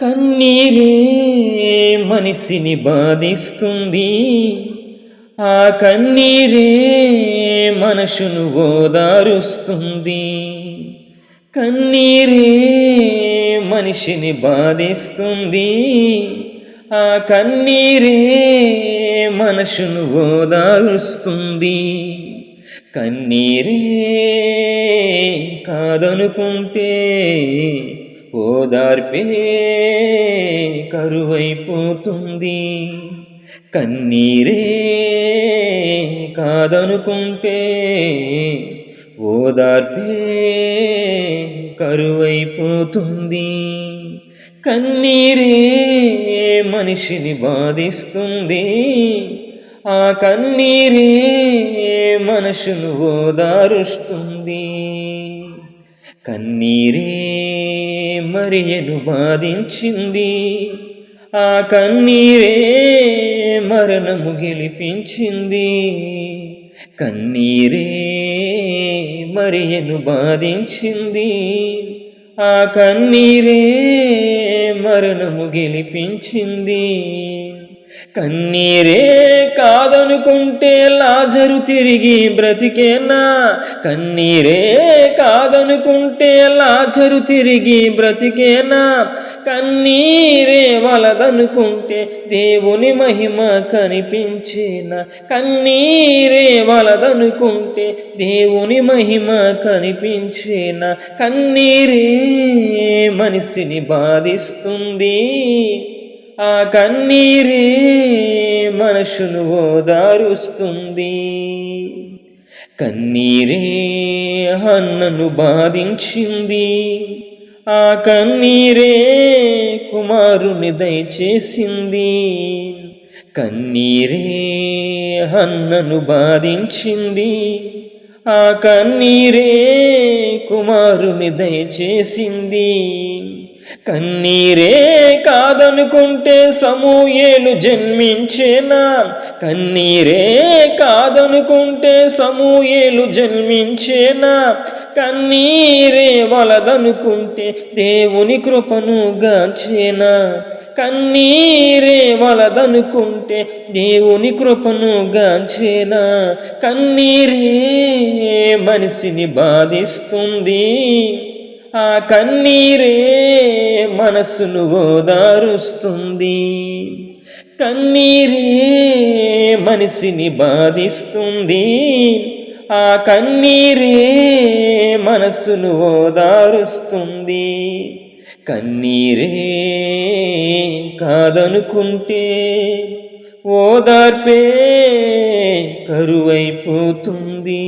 కన్నీరే మనిషిని బాధిస్తుంది. ఆ కన్నీరే మనసును ఓదారుస్తుంది. కన్నీరే మనిషిని బాధిస్తుంది. ఆ కన్నీరే మనసును ఓదారుస్తుంది. కన్నీరే కాదనుకుంటే ఓదార్పే కరువైపోతుంది. కన్నీరే కాదనుకుంటే ఓదార్పే కరువైపోతుంది. కన్నీరే మనిషిని బాధిస్తుంది. ఆ కన్నీరే మనసును ఓదారుస్తుంది. కన్నీరే మరియను బాధించింది. ఆ కన్నీరే మరణము గెలిపించింది. కన్నీరే మరియను బాధించింది. ఆ కన్నీరే మరణము గెలిపించింది. కన్నీరే కాదనుకుంటే లాజరు తిరిగి బ్రతికేనా? కన్నీరే కాదనుకుంటే లాజరు తిరిగి బ్రతికేనా? కన్నీరే వలదనుకుంటే దేవుని మహిమ కనిపించేనా? కన్నీరే వలదనుకుంటే దేవుని మహిమ కనిపించేనా? కన్నీరే మనిషిని బాధిస్తుంది. ఆ కన్నీరే మనసును ఓదారుస్తుంది. కన్నీరే హన్నను బాధించింది. ఆ కన్నీరే కుమారుని దయచేసింది. కన్నీరే హన్నను బాధించింది. ఆ కన్నీరే కుమారుని దయచేసింది. కన్నీరే కాదనుకుంటే సమూయేలు జన్మించేనా? కన్నీరే కాదనుకుంటే సమూయేలు జన్మించేనా? కన్నీరే వలదనుకుంటే దేవుని కృపను గాచేనా? కన్నీరే వలదనుకుంటే దేవుని కృపను గాంచేనా? కన్నీరే మనిషిని బాధిస్తుంది. ఆ కన్నీరే మనస్సును ఓదారుస్తుంది. కన్నీరే మనిషిని బాధిస్తుంది. ఆ కన్నీరే మనసును ఓదారుస్తుంది. కన్నీరే కాదనుకుంటే ఓదార్పే కరువైపోతుంది.